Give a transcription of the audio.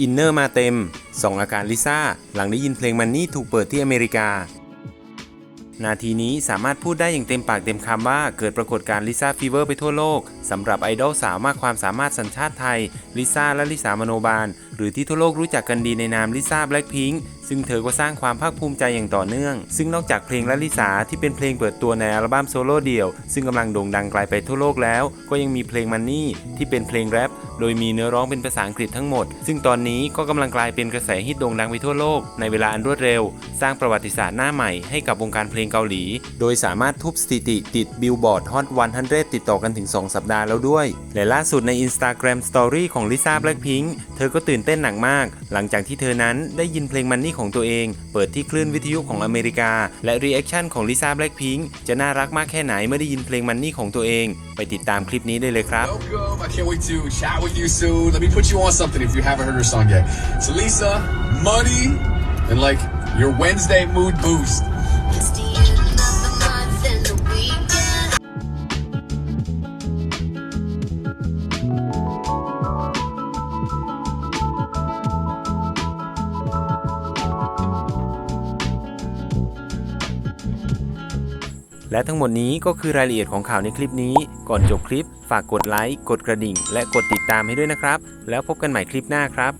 อินเนอร์มาเต็ม ส่องอาการลิซ่า หลังได้ยินเพลงมันนี่ถูกเปิดที่อเมริกา นาทีนี้สามารถพูดได้อย่างเต็มปากเต็มคำว่าเกิดปรากฏการณ์ลิซ่าฟีเวอร์ไปทั่วโลกสำหรับไอดอลสาวมากความสามารถสัญชาติไทยลิซ่าและลิสามโนบาล หรือที่ทั่วโลกรู้จักกันดีในนามลิซ่าแบล็คพิงค์ซึ่งเธอก็สร้างความภาคภูมิใจอย่างต่อเนื่อง ซึ่งนอกจากเพลงลลิสาที่เป็นเพลงเปิดตัวในอัลบั้มโซโล่เดี่ยว ซึ่งกำลังโด่งดังไกลไปทั่วโลกแล้ว ก็ยังมีเพลงมันนี่ที่เป็นเพลงแรปโดยมีเนื้อร้องเป็นภาษาอังกฤษทั้งหมด ซึ่งตอนนี้ก็กำลังกลายเป็นกระแสฮิตโด่งดังไปทั่วโลกในเวลาอันรวดเร็ว สร้างประวัติศาสตร์หน้าใหม่ให้กับวงการเพลงเกาหลี โดยสามารถทุบสถิติติดบิลบอร์ดฮอต100ติดต่อกันถึง 2 สัปดาห์แล้วด้วย และล่าสุดใน Instagram Story ของลิซ่าแบล็คพิงค์เธอก็ตื่นเต้นหนักมาก หลังจากที่เธอนั้นได้ยินเพลงมันนี่ของตัวเอง เปิดที่คลื่นวิทยุของอเมริกา และรีแอคชั่นของลิซ่าแบล็กพิงค์จะน่ารักมากแค่ไหนเมื่อได้ยินเพลงมันนี่ของตัวเอง ไปติดตามคลิปนี้ได้เลยครับ Welcome. I can't wait to chat with you soon. Let me put you on something if you haven't heard her song yet. It's Lisa, Money, and like your Wednesday mood boost. และทั้งหมดนี้ก็คือรายละเอียดของข่าวในคลิปนี้ ก่อนจบคลิป ฝากกดไลค์ กดกระดิ่ง และกดติดตามให้ด้วยนะครับ แล้วพบกันใหม่คลิปหน้าครับ